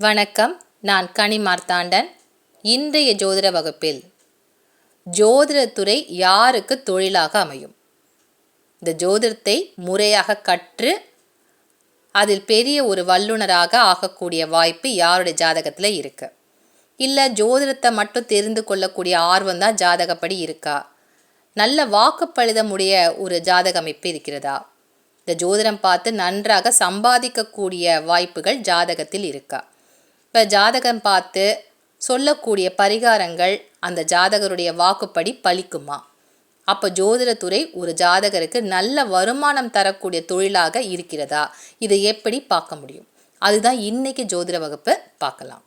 வணக்கம் நான் கனி மார்த்தாண்டன். இன்றைய ஜோதிட வகுப்பில் ஜோதிடத்துறை யாருக்கு தொழிலாக அமையும்? இந்த ஜோதிடத்தை முறையாக கற்று அதில் பெரிய ஒரு வல்லுனராக ஆகக்கூடிய வாய்ப்பு யாருடைய ஜாதகத்தில் இருக்கு? இல்லை ஜோதிடத்தை மட்டும் தெரிந்து கொள்ளக்கூடிய ஆர்வம் தான் ஜாதகப்படி இருக்கா? நல்ல வாக்குப்பளிதமுடைய ஒரு ஜாதக அமைப்பு இருக்கிறதா? இந்த ஜோதிடம் பார்த்து நன்றாக சம்பாதிக்கக்கூடிய வாய்ப்புகள் ஜாதகத்தில் இருக்கா? இப்போ ஜாதகம் பார்த்து சொல்லக்கூடிய பரிகாரங்கள் அந்த ஜாதகருடைய வாக்குப்படி பலிக்குமா? அப்போ ஜோதிடத்துறை ஒரு ஜாதகருக்கு நல்ல வருமானம் தரக்கூடிய தொழிலாக இருக்கிறதா? இதை எப்படி பார்க்க முடியும்? அதுதான் இன்னைக்கு ஜோதிட வகுப்பு பார்க்கலாம்.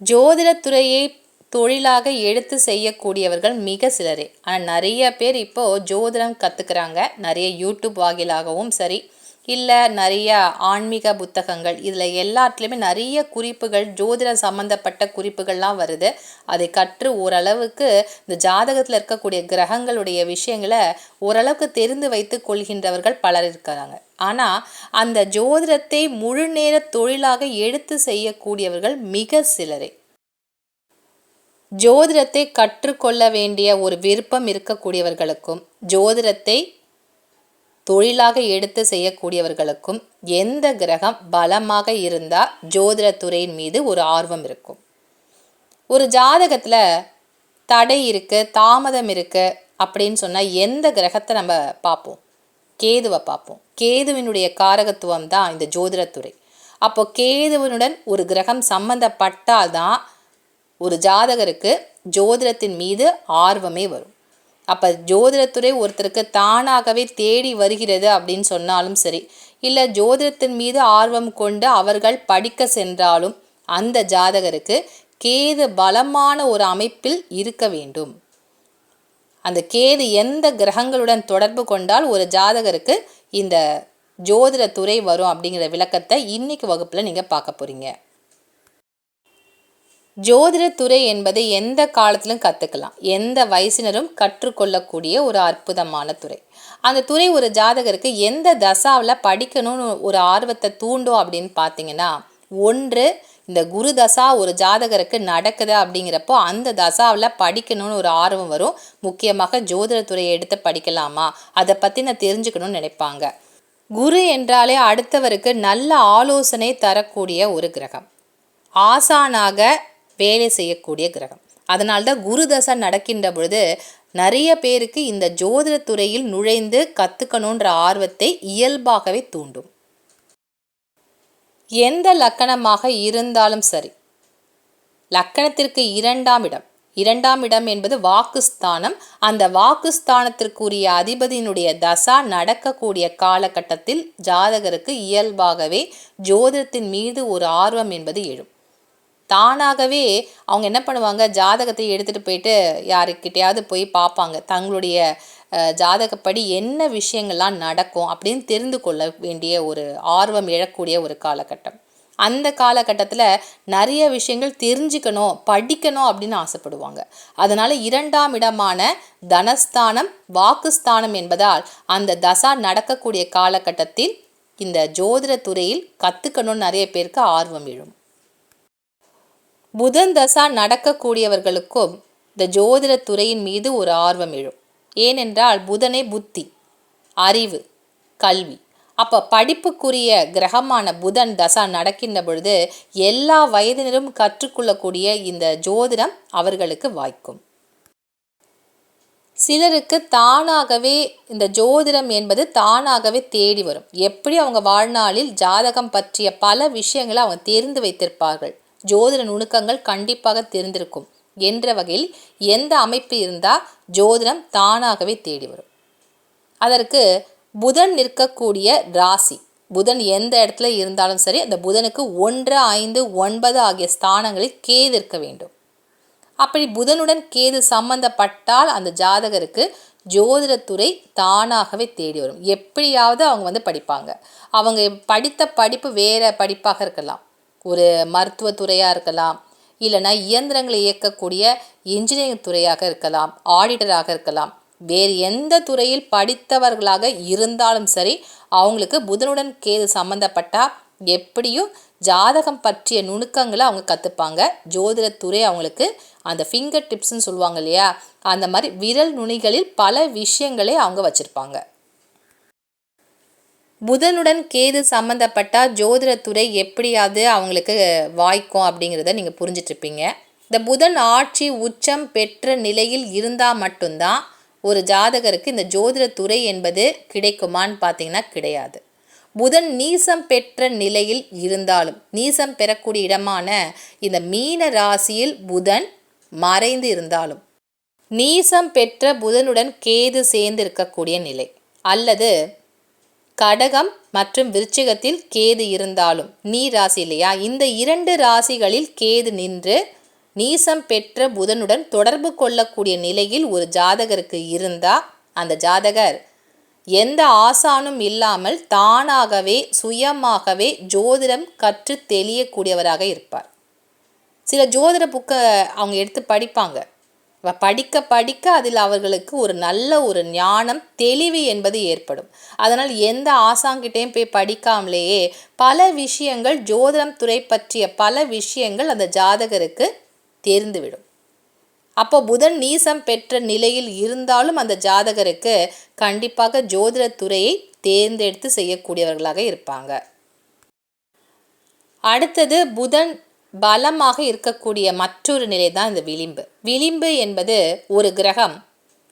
ஜோதிடத்துறையை தொழிலாக எடுத்து செய்யக்கூடியவர்கள் மிக சிலரே. ஆனால் நிறைய பேர் இப்போது ஜோதிடம் கற்றுக்கிறாங்க நிறைய யூடியூப் வாயிலாகவும் சரி இல்லை நிறைய ஆன்மீக புத்தகங்கள். இதில் எல்லாத்துலேயுமே நிறைய குறிப்புகள் ஜோதிடம் சம்மந்தப்பட்ட குறிப்புகள்லாம் வருது. அதை கற்று ஓரளவுக்கு இந்த ஜாதகத்தில் இருக்கக்கூடிய கிரகங்களுடைய விஷயங்களை ஓரளவுக்கு தெரிந்து வைத்து கொள்கின்றவர்கள் பலர் இருக்கிறாங்க ஆனால் அந்த ஜோதிடத்தை முழு நேர தொழிலாக எடுத்து செய்யக்கூடியவர்கள் மிக சிலரே. ஜோதிடத்தை கற்றுக்கொள்ள வேண்டிய ஒரு விருப்பம் இருக்கக்கூடியவர்களுக்கும் ஜோதிடத்தை தொழிலாக எடுத்து செய்யக்கூடியவர்களுக்கும் எந்த கிரகம் பலமாக இருந்தால் ஜோதிடத்துறையின் மீது ஒரு ஆர்வம் இருக்கும். ஒரு ஜாதகத்தில் தடை இருக்குது தாமதம் இருக்குது அப்படின்னு சொன்னால் எந்த கிரகத்தை நம்ம பார்ப்போம்? கேதுவை பார்ப்போம். கேதுவினுடைய காரகத்துவம் தான் இந்த ஜோதிடத்துறை. அப்போ கேதுவனுடன் ஒரு கிரகம் சம்பந்தப்பட்டால் தான் ஒரு ஜாதகருக்கு ஜோதிடத்தின் மீது ஆர்வமே வரும். அப்போ ஜோதிடத்துறை ஒருத்தருக்கு தானாகவே தேடி வருகிறது அப்படின்னு சொன்னாலும் சரி. இல்லை ஜோதிடத்தின் மீது ஆர்வம் கொண்டு அவர்கள் படிக்க சென்றாலும் அந்த ஜாதகருக்கு கேது பலமான ஒரு அமைப்பில் இருக்க வேண்டும். அந்த கேது எந்த கிரகங்களுடன் தொடர்பு கொண்டால் ஒரு ஜாதகருக்கு இந்த ஜோதிடத்துறை வரும் அப்படிங்கிற விளக்கத்தை இன்னைக்கு வகுப்பில் நீங்கள் பார்க்க போகிறீங்க ஜோதிடத்துறை என்பது எந்த காலத்திலும் கற்றுக்கலாம் எந்த வயசினரும் கற்றுக்கொள்ளக்கூடிய ஒரு அற்புதமான துறை. அந்த துறை ஒரு ஜாதகருக்கு எந்த தசாவில் படிக்கணும்னு ஒரு ஆர்வத்தை தூண்டும் அப்படின்னு பார்த்தீங்கன்னா ஒன்று இந்த குரு தசா ஒரு ஜாதகருக்கு நடக்குது அப்படிங்கிறப்போ அந்த தசாவில் படிக்கணும்னு ஒரு ஆர்வம் வரும். முக்கியமாக ஜோதிடத்துறையை எடுத்து படிக்கலாமா? அதை பற்றி நான் தெரிஞ்சுக்கணும்னு நினைப்பாங்க. குரு என்றாலே அடுத்தவருக்கு நல்ல ஆலோசனை தரக்கூடிய ஒரு கிரகம். ஆசானாக வேலை செய்யக்கூடிய கிரகம். அதனால்தான் குரு தசை நடக்கின்ற பொழுது நிறைய பேருக்கு இந்த ஜோதிட துறையில் நுழைந்து கற்றுக்கணுன்ற ஆர்வத்தை இயல்பாகவே தூண்டும். எந்த லக்கணமாக இருந்தாலும் சரி லக்கணத்திற்கு இரண்டாம் இடம். இரண்டாம் இடம் என்பது வாக்குஸ்தானம். அந்த வாக்குஸ்தானத்திற்குரிய அதிபதியினுடைய தசா நடக்கக்கூடிய காலகட்டத்தில் ஜாதகருக்கு இயல்பாகவே ஜோதிடத்தின் மீது ஒரு ஆர்வம் என்பது எழும். தானாகவே அவங்க என்ன பண்ணுவாங்க? ஜாதகத்தை எடுத்துகிட்டு போயிட்டு யாருக்கிட்டையாவது போய் பார்ப்பாங்க. தங்களுடைய ஜாதகப்படி என்ன விஷயங்கள்லாம் நடக்கும் அப்படின்னு தெரிந்து கொள்ள வேண்டிய ஒரு ஆர்வம் எழக்கூடிய ஒரு காலகட்டம். அந்த காலகட்டத்தில் நிறைய விஷயங்கள் தெரிஞ்சுக்கணும் படிக்கணும் அப்படின்னு ஆசைப்படுவாங்க. அதனால் இரண்டாம் இடமான தனஸ்தானம் வாக்குஸ்தானம் என்பதால் அந்த தசா நடக்கக்கூடிய காலகட்டத்தில் இந்த ஜோதிட துறையில் கற்றுக்கணும்னு நிறைய பேருக்கு ஆர்வம் எழும். புதன் தசா நடக்கக்கூடியவர்களுக்கும் இந்த ஜோதிட துறையின் மீது ஒரு ஆர்வம் எழும். ஏனென்றால் புதனே புத்தி அறிவு கல்வி. அப்போ படிப்புக்குரிய கிரகமான புதன் தசா நடக்கின்ற பொழுது எல்லா வயதினரும் கற்றுக்கொள்ளக்கூடிய இந்த ஜோதிடம் அவர்களுக்கு வாய்க்கும். சிலருக்கு தானாகவே இந்த ஜோதிடம் என்பது தானாகவே தேடி வரும். எப்படி அவங்க வாழ்நாளில் ஜாதகம் பற்றிய பல விஷயங்களை அவங்க தெரிந்து வைத்திருப்பார்கள். ஜோதிட நுணுக்கங்கள் கண்டிப்பாக தெரிந்திருக்கும் என்ற வகையில் எந்த அமைப்பு இருந்தால் ஜோதிடம் தானாகவே தேடி வரும். அதற்கு புதன் நிற்கக்கூடிய ராசி. புதன் எந்த இடத்துல இருந்தாலும் சரி அந்த புதனுக்கு ஒன்று ஐந்து ஒன்பது ஆகிய ஸ்தானங்களில் கேது இருக்க வேண்டும். அப்படி புதனுடன் கேது சம்பந்தப்பட்டால் அந்த ஜாதகருக்கு ஜோதிடத்துறை தானாகவே தேடி வரும். எப்படியாவது அவங்க வந்து படிப்பாங்க. அவங்க படித்த படிப்பு வேறு படிப்பாக இருக்கலாம். ஒரு மருத்துவத்துறையாக இருக்கலாம் இல்லைனா இயந்திரங்களை இயக்கக்கூடிய இன்ஜினியரிங் துறையாக இருக்கலாம் ஆடிட்டராக இருக்கலாம். வேறு எந்த துறையில் படித்தவர்களாக இருந்தாலும் சரி அவங்களுக்கு புதனுடன் கேது சம்மந்தப்பட்டால் எப்படியும் ஜாதகம் பற்றிய நுணுக்கங்களை அவங்க கற்றுப்பாங்க ஜோதிடத்துறை அவங்களுக்கு அந்த ஃபிங்கர் டிப்ஸ்ன்னு சொல்லுவாங்க இல்லையா? அந்த மாதிரி விரல் நுனிகளில் பல விஷயங்களை அவங்க வச்சுருப்பாங்க. புதனுடன் கேது சம்மந்தப்பட்டால் ஜோதிடத்துறை எப்படியாவது அவங்களுக்கு வாய்க்கும் அப்படிங்கிறத நீங்கள் புரிஞ்சிட்ருப்பீங்க. இந்த புதன் ஆட்சி உச்சம் பெற்ற நிலையில் இருந்தால் மட்டும்தான் ஒரு ஜாதகருக்கு இந்த ஜோதிடத்துறை என்பது கிடைக்குமான்னு பார்த்தீங்கன்னா கிடையாது. புதன் நீசம் பெற்ற நிலையில் இருந்தாலும் நீசம் பெறக்கூடிய இடமான இந்த மீன ராசியில் புதன் மறைந்து இருந்தாலும் நீசம் பெற்ற புதனுடன் கேது சேர்ந்து இருக்கக்கூடிய நிலை. அல்லது கடகம் மற்றும் விருச்சிகத்தில் கேது இருந்தாலும் நீ ராசி இல்லையா? இந்த இரண்டு ராசிகளில் கேது நின்று நீசம் பெற்ற புதனுடன் தொடர்பு கொள்ளக்கூடிய நிலையில் ஒரு ஜாதகருக்கு இருந்தால் அந்த ஜாதகர் எந்த ஆசானும் இல்லாமல் தானாகவே சுயமாகவே ஜோதிடம் கற்று தெளியக்கூடியவராக இருப்பார். சில ஜோதிட புக்கை அவங்க எடுத்து படிப்பாங்க. படிக்க படிக்க அதில் அவர்களுக்கு ஒரு நல்ல ஒரு ஞானம் தெளிவு என்பது ஏற்படும். அதனால் எந்த ஆசாங்கிட்டையும் போய் படிக்காமலேயே பல விஷயங்கள் ஜோதிடம் துறை பற்றிய பல விஷயங்கள் அந்த ஜாதகருக்கு தெரிந்துவிடும். அப்போ புதன் நீசம் பெற்ற நிலையில் இருந்தாலும் அந்த ஜாதகருக்கு கண்டிப்பாக ஜோதிட துறையை தேர்ந்தெடுத்து செய்யக்கூடியவர்களாக இருப்பாங்க. அடுத்தது புதன் பலமாக இருக்கக்கூடிய மற்றொரு நிலை தான் இந்த விளிம்பு. விளிம்பு என்பது ஒரு கிரகம்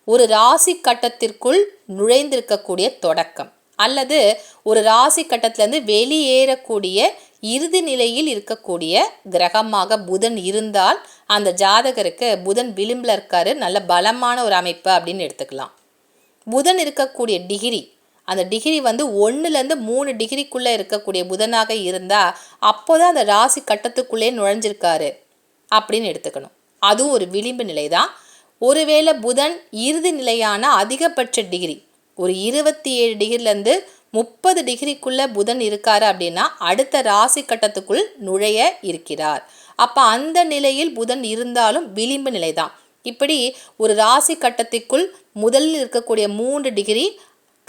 ஒரு ராசி கட்டத்திற்குள் நுழைந்திருக்கக்கூடிய தொடக்கம் அல்லது ஒரு ராசி கட்டத்திலேருந்து வெளியேறக்கூடிய இறுதி நிலையில் இருக்கக்கூடிய கிரகமாக புதன் இருந்தால் அந்த ஜாதகருக்கு புதன் விளிம்பில் இருக்காரு நல்ல பலமான ஒரு அமைப்பு அப்படின்னு எடுத்துக்கலாம். புதன் இருக்கக்கூடிய டிகிரி அந்த டிகிரி வந்து ஒன்றுலேருந்து மூணு டிகிரிக்குள்ளே இருக்கக்கூடிய புதனாக இருந்தால் அப்போ தான் அந்த ராசி கட்டத்துக்குள்ளே நுழைஞ்சிருக்காரு அப்படின்னு எடுத்துக்கணும். அதுவும் ஒரு விளிம்பு நிலை தான் ஒருவேளை புதன் இறுதி நிலையான அதிகபட்ச டிகிரி ஒரு இருபத்தி ஏழு டிகிரிலேருந்து முப்பது டிகிரிக்குள்ளே புதன் இருக்கார் அப்படின்னா அடுத்த ராசி கட்டத்துக்குள் நுழைய இருக்கிறார். அப்போ அந்த நிலையில் புதன் இருந்தாலும் விளிம்பு நிலை தான் இப்படி ஒரு ராசி கட்டத்திற்குள் முதலில் இருக்கக்கூடிய மூன்று டிகிரி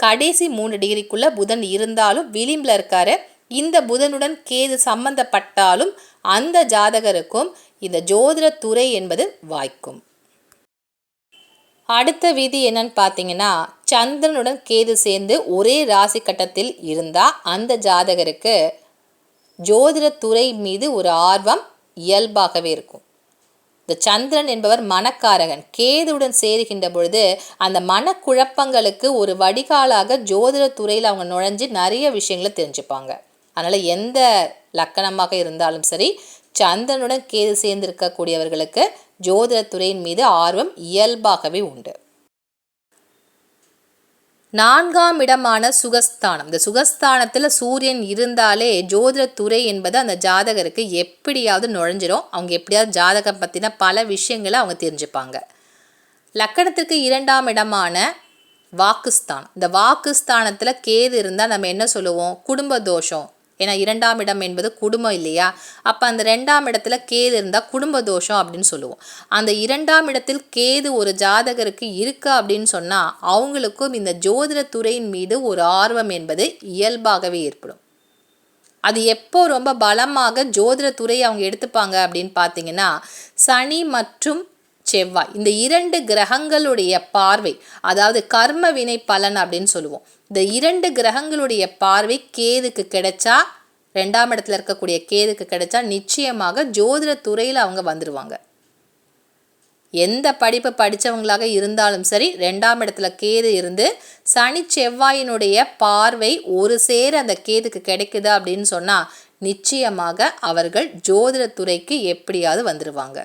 கடைசி மூணு டிகிரிக்குள்ளே புதன் இருந்தாலும் விளிம்பில் இருக்காரு. இந்த புதனுடன் கேது சம்பந்தப்பட்டாலும் அந்த ஜாதகருக்கும் இந்த ஜோதிட துறை என்பது வாய்க்கும். அடுத்த விதி என்னன்னு பார்த்தீங்கன்னா சந்திரனுடன் கேது சேர்ந்து ஒரே ராசி கட்டத்தில் இருந்தால் அந்த ஜாதகருக்கு ஜோதிட துறை மீது ஒரு ஆர்வம் இயல்பாகவே இருக்கும். இந்த சந்திரன் என்பவர் மனக்காரகன் கேதுவுடன் சேருகின்ற பொழுது அந்த மனக்குழப்பங்களுக்கு ஒரு வடிகாலாக ஜோதிட துறையில் அவங்க நுழைஞ்சு நிறைய விஷயங்களை தெரிஞ்சுப்பாங்க. அதனால் எந்த லக்கணமாக இருந்தாலும் சரி சந்திரனுடன் கேது சேர்ந்திருக்கக்கூடியவர்களுக்கு ஜோதிடத்துறையின் மீது ஆர்வம் இயல்பாகவே உண்டு. நான்காம் இடமான சுகஸ்தானம். இந்த சுகஸ்தானத்தில் சூரியன் இருந்தாலே ஜோதிடத்துறை என்பது அந்த ஜாதகருக்கு எப்படியாவது நுழைஞ்சிரும். அவங்க எப்படியாவது ஜாதகம் பற்றின பல விஷயங்களை அவங்க தெரிஞ்சுப்பாங்க. லக்கணத்திற்கு இரண்டாம் இடமான வாக்குஸ்தானம். இந்த வாக்குஸ்தானத்தில் கேது இருந்தால் நம்ம என்ன சொல்லுவோம்? குடும்ப தோஷம். ஏன்னா இரண்டாம் இடம் என்பது குடும்பம் இல்லையா? அப்போ அந்த ரெண்டாம் இடத்துல கேது இருந்தால் குடும்ப தோஷம் அப்படின்னு சொல்லுவோம். அந்த இரண்டாம் இடத்தில் கேது ஒரு ஜாதகருக்கு இருக்கா அப்படின்னு சொன்னால் அவங்களுக்கும் இந்த ஜோதிட துறையின் மீது ஒரு ஆர்வம் என்பது இயல்பாகவே ஏற்படும். அது எப்போ ரொம்ப பலமாக ஜோதிட துறையை அவங்க எடுத்துப்பாங்க அப்படின்னு பார்த்தீங்கன்னா சனி மற்றும் செவ்வாய். இந்த இரண்டு கிரகங்களுடைய பார்வை அதாவது கர்ம வினை பலன் அப்படின்னு சொல்லுவோம். இந்த இரண்டு கிரகங்களுடைய பார்வை கேதுக்கு கிடைச்சா ரெண்டாம் இடத்துல இருக்கக்கூடிய கேதுக்கு கிடைச்சா நிச்சயமாக ஜோதிட துறையில் அவங்க வந்துடுவாங்க எந்த படிப்பு படித்தவங்களாக இருந்தாலும் சரி ரெண்டாம் இடத்துல கேது இருந்து சனி செவ்வாயினுடைய பார்வை ஒரு சேர அந்த கேதுக்கு கிடைக்குது அப்படின்னு சொன்னால் நிச்சயமாக அவர்கள் ஜோதிடத்துறைக்கு எப்படியாவது வந்துடுவாங்க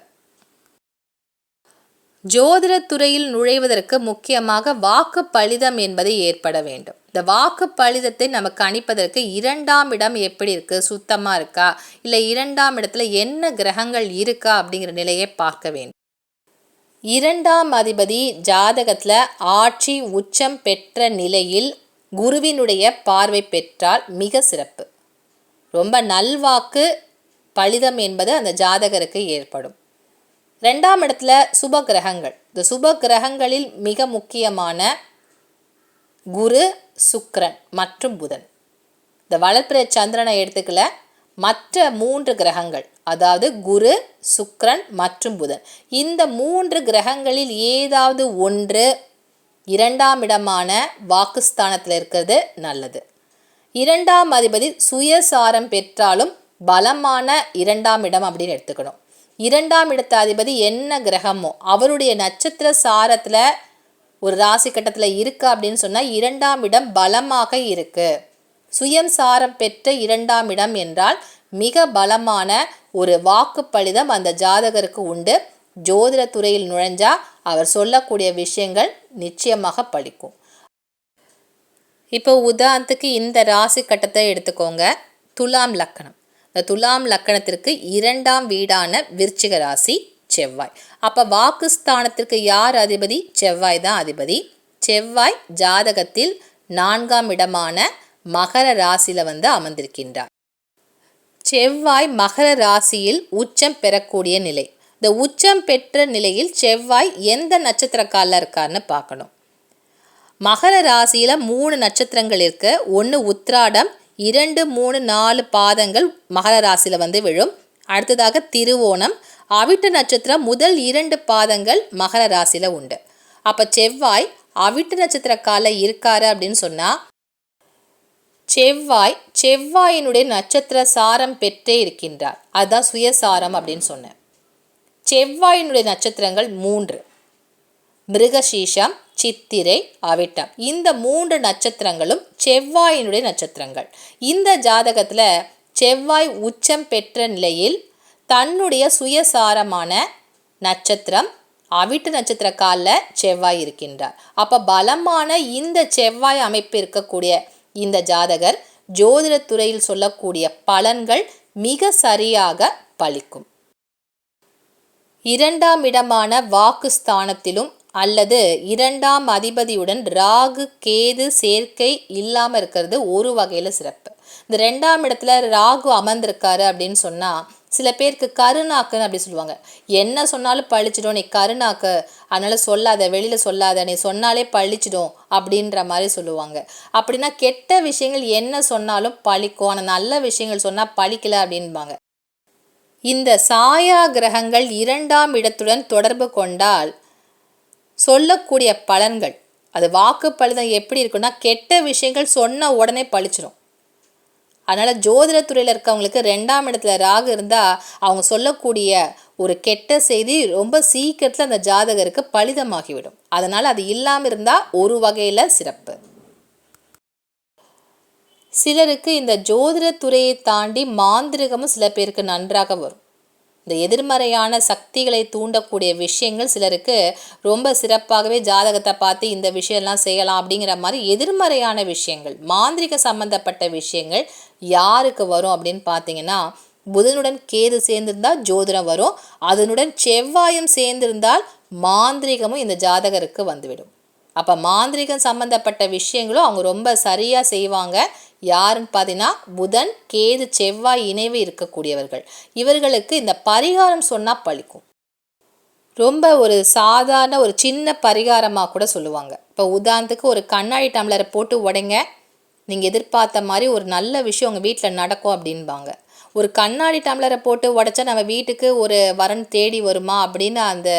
ஜோதிடத்துறையில் நுழைவதற்கு முக்கியமாக வாக்கு பலிதம் என்பது ஏற்பட வேண்டும். இந்த வாக்கு பலிதத்தை நமக்கு அணிப்பதற்கு இரண்டாம் இடம் எப்படி இருக்குது சுத்தமாக இருக்கா? இல்லை இரண்டாம் இடத்துல என்ன கிரகங்கள் இருக்கா? அப்படிங்கிற நிலையை பார்க்க வேண்டும். இரண்டாம் அதிபதி ஜாதகத்தில் ஆட்சி உச்சம் பெற்ற நிலையில் குருவினுடைய பார்வை பெற்றால் மிக சிறப்பு. ரொம்ப நல்வாக்கு பலிதம் என்பது அந்த ஜாதகருக்கு ஏற்படும். ரெண்டாம் இடத்துல சுப கிரகங்கள் இந்த சுப கிரகங்களில் மிக முக்கியமான குரு சுக்ரன் மற்றும் புதன். இந்த வளர்ப்பிற சந்திரனை எடுத்துக்கல மற்ற மூன்று கிரகங்கள் அதாவது குரு சுக்ரன் மற்றும் புதன். இந்த மூன்று கிரகங்களில் ஏதாவது ஒன்று இரண்டாம் இடமான வாக்குஸ்தானத்தில் இருக்கிறது நல்லது. இரண்டாம் அதிபதி சுயசாரம் பெற்றாலும் பலமான இரண்டாம் இடம் அப்படின்னு எடுத்துக்கணும். இரண்டாம் இடத்த அதிபதி என்ன கிரகமோ அவருடைய நட்சத்திர சாரத்தில் ஒரு ராசி கட்டத்தில் இருக்குது அப்படின்னு சொன்னால் இரண்டாம் இடம் பலமாக இருக்குது சுயம் சாரம் பெற்ற இரண்டாம் இடம் என்றால் மிக பலமான ஒரு வாக்குப்பளிதம் அந்த ஜாதகருக்கு உண்டு. ஜோதிட துறையில் நுழைஞ்சா அவர் சொல்லக்கூடிய விஷயங்கள் நிச்சயமாக பழிக்கும் இப்போ உதாரணத்துக்கு இந்த ராசி கட்டத்தை எடுத்துக்கோங்க. துலாம் லக்கணம். துலாம் லக்கணத்திற்கு இரண்டாம் வீடான விருச்சிக ராசி செவ்வாய். அப்போ வாக்குஸ்தானத்திற்கு யார் அதிபதி? செவ்வாய் தான் அதிபதி. செவ்வாய் ஜாதகத்தில் நான்காம் இடமான மகர ராசியில் வந்து அமர்ந்திருக்கின்றார். செவ்வாய் மகர ராசியில் உச்சம் பெறக்கூடிய நிலை. இந்த உச்சம் பெற்ற நிலையில் செவ்வாய் எந்த நட்சத்திரக்காலில் இருக்காருன்னு பார்க்கணும். மகர ராசியில் மூணு நட்சத்திரங்கள் இருக்கு. ஒன்று உத்ராடம் இரண்டு மூணு நாலு பாதங்கள் மகர ராசியில் வந்து விழும். அடுத்ததாக திருவோணம். அவிட்ட நட்சத்திரம் முதல் இரண்டு பாதங்கள் மகர ராசியில் உண்டு. அப்போ செவ்வாய் அவிட்ட நட்சத்திர கால இருக்காரு அப்படின்னு சொன்னால் செவ்வாய் செவ்வாயினுடைய நட்சத்திர சாரம் பெற்றே இருக்கின்றார். அதுதான் சுயசாரம் அப்படின்னு சொன்னேன். செவ்வாயினுடைய நட்சத்திரங்கள் மூன்று. மிருகசீஷம் சித்திரை அவிட்டம். இந்த மூன்று நட்சத்திரங்களும் செவ்வாயினுடைய நட்சத்திரங்கள். இந்த ஜாதகத்தில் செவ்வாய் உச்சம் பெற்ற நிலையில் தன்னுடைய சுயசாரமான நட்சத்திரம் அவிட்டு நட்சத்திர காலில் செவ்வாய் இருக்கின்றார். அப்போ பலமான இந்த செவ்வாய் அமைப்பு இருக்கக்கூடிய இந்த ஜாதகர் ஜோதிடத்துறையில் சொல்லக்கூடிய பலன்கள் மிக சரியாக பலிக்கும். இரண்டாம் இடமான வாக்குஸ்தானத்திலும் அல்லது இரண்டாம் அதிபதியுடன் ராகு கேது சேர்க்கை இல்லாமல் இருக்கிறது ஒரு வகையில் சிறப்பு. இந்த ரெண்டாம் இடத்துல ராகு அமர்ந்திருக்காரு அப்படின்னு சொன்னால் சில பேருக்கு கருணாக்குன்னு அப்படி சொல்லுவாங்க. என்ன சொன்னாலும் பழிச்சிடும் நீ கருணாக்கு. அதனால் சொல்லாத வெளியில் சொல்லாத. நீ சொன்னாலே பழிச்சிடும் அப்படின்ற மாதிரி சொல்லுவாங்க. அப்படின்னா கெட்ட விஷயங்கள் என்ன சொன்னாலும் பழிக்கும். ஆனால் நல்ல விஷயங்கள் சொன்னால் பழிக்கல அப்படின்பாங்க. இந்த சாயா கிரகங்கள் இரண்டாம் இடத்துடன் தொடர்பு கொண்டால் சொல்லக்கூடிய பலன்கள். அது வாக்கு பலிதம் எப்படி இருக்குன்னா கெட்ட விஷயங்கள் சொன்ன உடனே பழிச்சிடும் அதனால் ஜோதிடத்துறையில் இருக்கவங்களுக்கு ரெண்டாம் இடத்துல ராகு இருந்தால் அவங்க சொல்லக்கூடிய ஒரு கெட்ட செய்தி ரொம்ப சீக்கிரத்தில் அந்த ஜாதகருக்கு பலிதமாகிவிடும். அதனால் அது இல்லாமல் இருந்தால் ஒரு வகையில் சிறப்பு. சிலருக்கு இந்த ஜோதிடத்துறையை தாண்டி மாந்திரிகமும் சில பேருக்கு நன்றாக வரும். இந்த எதிர்மறையான சக்திகளை தூண்டக்கூடிய விஷயங்கள் சிலருக்கு ரொம்ப சிறப்பாகவே ஜாதகத்தை பார்த்து இந்த விஷயம்லாம் செய்யலாம் அப்படிங்கிற மாதிரி எதிர்மறையான விஷயங்கள் மாந்திரிக சம்பந்தப்பட்ட விஷயங்கள் யாருக்கு வரும் அப்படின்னு பார்த்தீங்கன்னா புதனுடன் கேது சேர்ந்திருந்தால் ஜோதிடம் வரும் அதனுடன் செவ்வாயும் சேர்ந்திருந்தால் மாந்திரிகமும் இந்த ஜாதகருக்கு வந்துவிடும். அப்போ மாந்திரிகம் சம்மந்தப்பட்ட விஷயங்களும் அவங்க ரொம்ப சரியாக செய்வாங்க. யாருன்னு பார்த்தீங்கன்னா புதன் கேது செவ்வாய் இணைவு இருக்கக்கூடியவர்கள். இவர்களுக்கு இந்த பரிகாரம் சொன்னால் பழிக்கும். ரொம்ப ஒரு சாதாரண ஒரு சின்ன பரிகாரமாக கூட சொல்லுவாங்க. இப்போ உதாரணத்துக்கு ஒரு கண்ணாடி டம்ளரை போட்டு உடைங்க. நீங்கள் எதிர்பார்த்த மாதிரி ஒரு நல்ல விஷயம் உங்கள் வீட்டில் நடக்கும் அப்படின்பாங்க. ஒரு கண்ணாடி டம்ளரை போட்டு உடைச்சா நம்ம வீட்டுக்கு ஒரு வரன் தேடி வருமா அப்படின்னு அந்த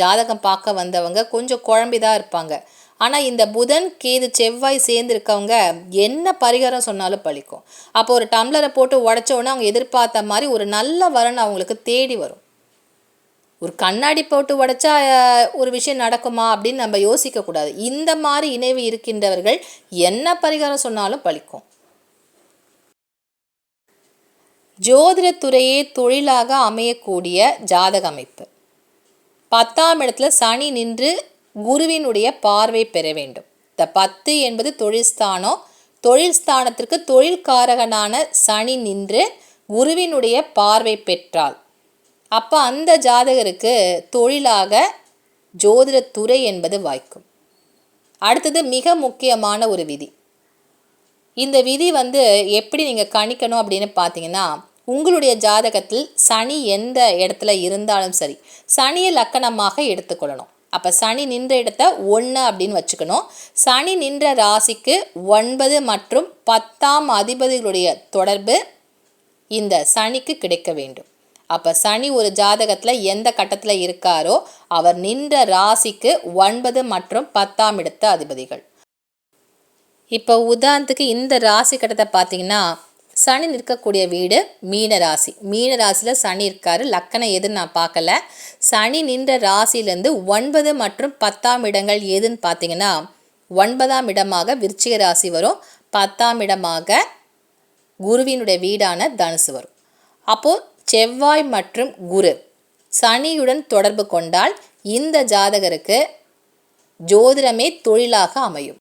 ஜாதகம் பார்க்க வந்தவங்க கொஞ்சம் குழம்பி தான் இருப்பாங்க. ஆனால் இந்த புதன் கேது செவ்வாய் சேர்ந்துருக்கவங்க என்ன பரிகாரம் சொன்னாலும் பழிக்கும். அப்போ ஒரு டம்ளரை போட்டு உடச்ச அவங்க எதிர்பார்த்த மாதிரி ஒரு நல்ல வரன் அவங்களுக்கு தேடி வரும். ஒரு கண்ணாடி போட்டு உடைச்சா ஒரு விஷயம் நடக்குமா அப்படின்னு நம்ம யோசிக்கக்கூடாது இந்த மாதிரி இணைவு இருக்கின்றவர்கள் என்ன பரிகாரம் சொன்னாலும் பழிக்கும். ஜோதிடத்துறையே தொழிலாக அமையக்கூடிய ஜாதக அமைப்பு. பத்தாம் இடத்துல சனி நின்று குருவினுடைய பார்வை பெற வேண்டும். இந்த பத்து என்பது தொழில்ஸ்தானம் தொழில்ஸ்தானத்திற்கு தொழில் ஸ்தானத்திற்கு தொழில்காரகனான சனி நின்று குருவினுடைய பார்வை பெற்றால் அப்போ அந்த ஜாதகருக்கு தொழிலாக ஜோதிடத்துறை என்பது வாய்க்கும். அடுத்தது மிக முக்கியமான ஒரு விதி. இந்த விதி வந்து எப்படி நீங்கள் கணிக்கணும் அப்படின்னு பார்த்தீங்கன்னா உங்களுடைய ஜாதகத்தில் சனி எந்த இடத்துல இருந்தாலும் சரி சனியை லக்கணமாக எடுத்துக்கொள்ளணும். அப்போ சனி நின்ற இடத்த ஒன்று அப்படின்னு வச்சுக்கணும். சனி நின்ற ராசிக்கு ஒன்பது மற்றும் பத்தாம் அதிபதிகளுடைய தொடர்பு இந்த சனிக்கு கிடைக்க வேண்டும். அப்போ சனி ஒரு ஜாதகத்தில் எந்த கட்டத்தில் இருக்காரோ அவர் நின்ற ராசிக்கு ஒன்பது மற்றும் பத்தாம் இடத்த அதிபதிகள். இப்போ உதாரணத்துக்கு இந்த ராசி கட்டத்தை பார்த்தீங்கன்னா சனி நிற்கக்கூடிய வீடு மீன ராசி மீன ராசியில் சனி இருக்காரு. லக்கணம் எதுன்னு நான் பார்க்கல. சனி நின்ற ராசியிலேருந்து ஒன்பது மற்றும் பத்தாம் இடங்கள் எதுன்னு பார்த்தீங்கன்னா ஒன்பதாம் இடமாக விருச்சிக ராசி வரும். பத்தாம் இடமாக குருவினுடைய வீடான தனுசு வரும். அப்போது செவ்வாய் மற்றும் குரு சனியுடன் தொடர்பு கொண்டால் இந்த ஜாதகருக்கு ஜோதிடமே தொழிலாக அமையும்.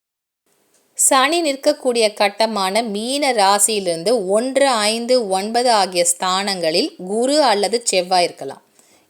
சனி நிற்கக்கூடிய கட்டமான மீன ராசியிலிருந்து ஒன்று ஐந்து ஒன்பது ஆகிய ஸ்தானங்களில் குரு அல்லது செவ்வாய் இருக்கலாம்.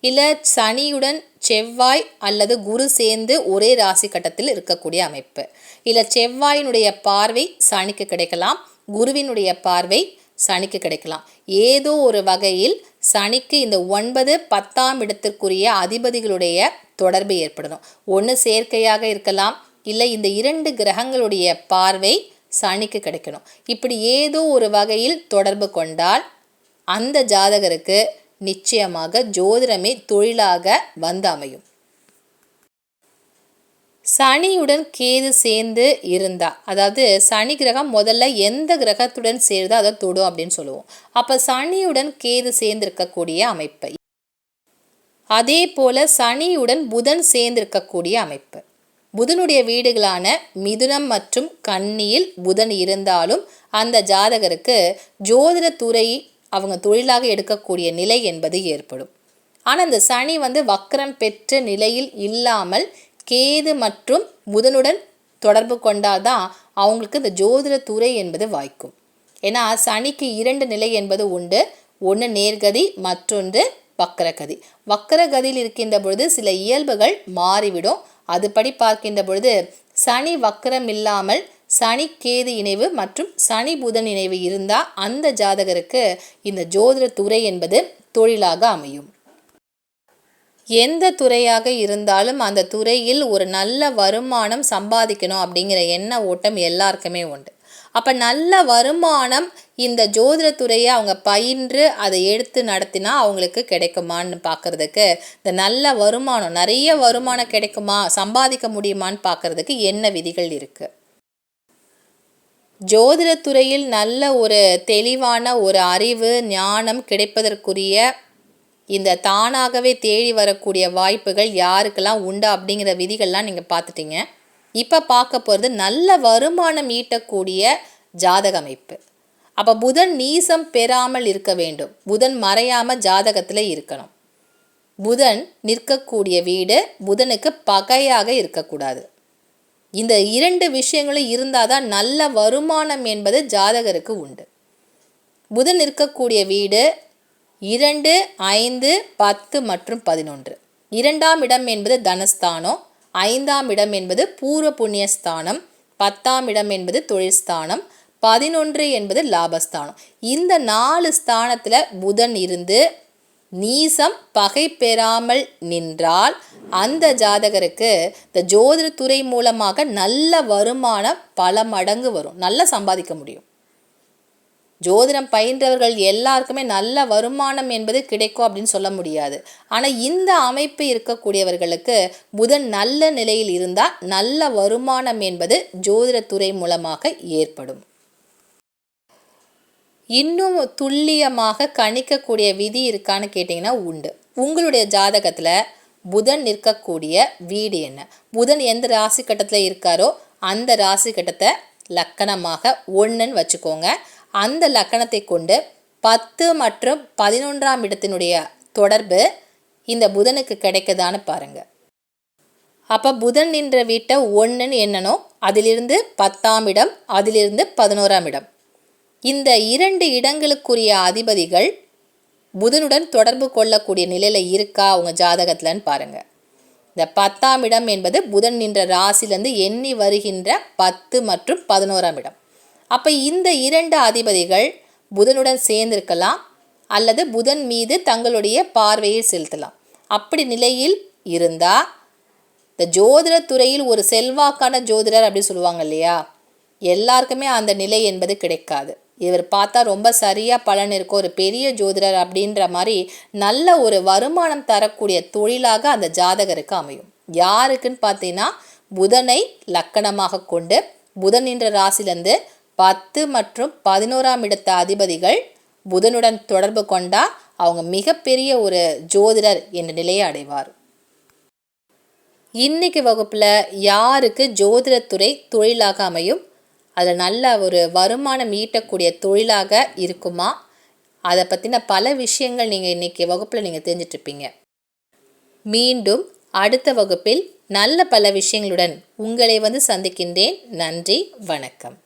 இல்லை சனியுடன் செவ்வாய் அல்லது குரு சேர்ந்து ஒரே ராசி கட்டத்தில் இருக்கக்கூடிய அமைப்பு. இல்லை செவ்வாயினுடைய பார்வை சனிக்கு கிடைக்கலாம் குருவினுடைய பார்வை சனிக்கு கிடைக்கலாம். ஏதோ ஒரு வகையில் சனிக்கு இந்த ஒன்பது பத்தாம் இடத்திற்குரிய அதிபதிகளுடைய தொடர்பு ஏற்படணும். ஒன்று செயற்கையாக இருக்கலாம் இல்லை இந்த இரண்டு கிரகங்களுடைய பார்வை சனிக்கு கிடைக்கணும். இப்படி ஏதோ ஒரு வகையில் தொடர்பு கொண்டால் அந்த ஜாதகருக்கு நிச்சயமாக ஜோதிடமே தொழிலாக வந்து அமையும். சனியுடன் கேது சேர்ந்து இருந்தா அதாவது சனி கிரகம் முதல்ல எந்த கிரகத்துடன் சேர்ந்தோ அதை தொடும் அப்படின்னு சொல்லுவோம். அப்போ சனியுடன் கேது சேர்ந்திருக்கக்கூடிய அமைப்பு. அதே போல சனியுடன் புதன் சேர்ந்திருக்கக்கூடிய அமைப்பு. புதனுடைய வீடுகளான மிதுனம் மற்றும் கன்னியில் புதன் இருந்தாலும் அந்த ஜாதகருக்கு ஜோதிட துறை அவங்க தொழிலாக எடுக்கக்கூடிய நிலை என்பது ஏற்படும். ஆனால் அந்த சனி வந்து வக்கரம் பெற்ற நிலையில் இல்லாமல் கேது மற்றும் புதனுடன் தொடர்பு கொண்டாதான் அவங்களுக்கு இந்த ஜோதிட துறை என்பது வாய்க்கும். ஏன்னா சனிக்கு இரண்டு நிலை என்பது உண்டு. ஒன்று நேர்கதி மற்றொன்று வக்கரகதி. வக்கரகதியில் இருக்கின்ற பொழுது சில இயல்புகள் மாறிவிடும். அதுபடி பார்க்கின்ற பொழுது சனி வக்கரம் இல்லாமல் சனி கேது இணைவு மற்றும் சனி புதன் இணைவு இருந்தால் அந்த ஜாதகருக்கு இந்த ஜோதிட துறை என்பது தொழிலாக அமையும். எந்த துறையாக இருந்தாலும் அந்த துறையில் ஒரு நல்ல வருமானம் சம்பாதிக்கணும் அப்படிங்கிற எண்ண ஓட்டம் எல்லாருக்குமே உண்டு. அப்போ நல்ல வருமானம் இந்த ஜோதிடத்துறையை அவங்க பயின்று அதை எடுத்து நடத்தினா அவங்களுக்கு கிடைக்குமான்னு பார்க்குறதுக்கு இந்த நல்ல வருமானம் நிறைய வருமானம் கிடைக்குமா சம்பாதிக்க முடியுமான்னு பார்க்குறதுக்கு என்ன விதிகள் இருக்குது ஜோதிடத்துறையில் நல்ல ஒரு தெளிவான ஒரு அறிவு ஞானம் கிடைப்பதற்குரிய இந்த தானாகவே தேடி வரக்கூடிய வாய்ப்புகள் யாருக்கெல்லாம் உண்டா அப்படிங்கிற விதிகள்லாம் நீங்கள் பார்த்துட்டீங்க இப்போ பார்க்க போகிறது நல்ல வருமானம் ஈட்டக்கூடிய ஜாதக அமைப்பு அப்போ புதன் நீசம் பெறாமல் இருக்க வேண்டும். புதன் மறையாமல் ஜாதகத்தில் இருக்கணும். புதன் நிற்கக்கூடிய வீடு புதனுக்கு பகையாக இருக்கக்கூடாது. இந்த இரண்டு விஷயங்களும் இருந்தால் தான் நல்ல வருமானம் என்பது ஜாதகருக்கு உண்டு. புதன் இருக்கக்கூடிய வீடு இரண்டு ஐந்து பத்து மற்றும் பதினொன்று. இரண்டாம் இடம் என்பது தனஸ்தானம். ஐந்தாம் இடம் என்பது பூர்வ புண்ணியஸ்தானம் பத்தாம் இடம் என்பது தொழில்ஸ்தானம் பதினொன்று என்பது லாபஸ்தானம். இந்த நாலு ஸ்தானத்தில் புதன் இருந்து நீசம் பகை பெறாமல் நின்றால் அந்த ஜாதகருக்கு இந்த ஜோதிடத்துறை மூலமாக நல்ல வருமானம் பல மடங்கு வரும். நல்லா சம்பாதிக்க முடியும். ஜோதிடம் பயின்றவர்கள் எல்லாருக்குமே நல்ல வருமானம் என்பது கிடைக்கும் அப்படின்னு சொல்ல முடியாது. ஆனால் இந்த அமைப்பு இருக்கக்கூடியவர்களுக்கு புதன் நல்ல நிலையில் இருந்தால் நல்ல வருமானம் என்பது ஜோதிடத்துறை மூலமாக ஏற்படும். இன்னும் துல்லியமாக கணிக்கக்கூடிய விதி இருக்கான்னு கேட்டிங்கன்னா உண்டு. உங்களுடைய ஜாதகத்தில் புதன் நிற்கக்கூடிய வீடு என்ன? புதன் எந்த ராசி கட்டத்தில் இருக்காரோ அந்த ராசி கட்டத்தை லக்கணமாக ஒன்றுன்னு வச்சுக்கோங்க. அந்த லக்கணத்தை கொண்டு பத்து மற்றும் பதினொன்றாம் இடத்தினுடைய தொடர்பு இந்த புதனுக்கு கிடைக்குதான்னு பாருங்கள் அப்போ புதன் நின்ற வீட்டை ஒன்றுன்னு என்னனோ அதிலிருந்து பத்தாம் இடம் அதிலிருந்து பதினோராம் இடம். இந்த இரண்டு இடங்களுக்குரிய அதிபதிகள் புதனுடன் தொடர்பு கொள்ளக்கூடிய நிலையில் இருக்கா அவங்க ஜாதகத்தில்னு பாருங்கள் இந்த பத்தாம் இடம் என்பது புதன் நின்ற ராசிலேருந்து எண்ணி வருகின்ற பத்து மற்றும் பதினோராம் இடம். அப்போ இந்த இரண்டு அதிபதிகள் புதனுடன் சேர்ந்திருக்கலாம் அல்லது புதன் மீது தங்களுடைய பார்வையை செலுத்தலாம். அப்படி நிலையில் இருந்தால் இந்த ஜோதிட துறையில் ஒரு செல்வாக்கான ஜோதிடர் அப்படின்னு சொல்லுவாங்க இல்லையா? எல்லாருக்குமே அந்த நிலை என்பது கிடைக்காது. இவர் பார்த்தா ரொம்ப சரியாக பலன் இருக்கும் ஒரு பெரிய ஜோதிடர் அப்படின்ற மாதிரி நல்ல ஒரு வருமானம் தரக்கூடிய தொழிலாக அந்த ஜாதகருக்கு அமையும். யாருக்குன்னு பார்த்தீங்கன்னா புதனை லக்கணமாக கொண்டு புதன் என்ற ராசிலேருந்து பத்து மற்றும் பதினோராம் இடத்த அதிபதிகள் புதனுடன் தொடர்பு கொண்டால் அவங்க மிகப்பெரிய ஒரு ஜோதிடர் என்ற நிலையை அடைவார். இன்னைக்கு வகுப்பில் யாருக்கு ஜோதிடத்துறை தொழிலாக அமையும்? அதில் நல்ல ஒரு வருமானம் ஈட்டக்கூடிய தொழிலாக இருக்குமா? அதை பற்றின பல விஷயங்கள் நீங்கள் இன்றைக்கி வகுப்பில் நீங்கள் தெரிஞ்சிட்ருப்பீங்க. மீண்டும் அடுத்த வகுப்பில் நல்ல பல விஷயங்களுடன் உங்களை வந்து சந்திக்கின்றேன். நன்றி வணக்கம்.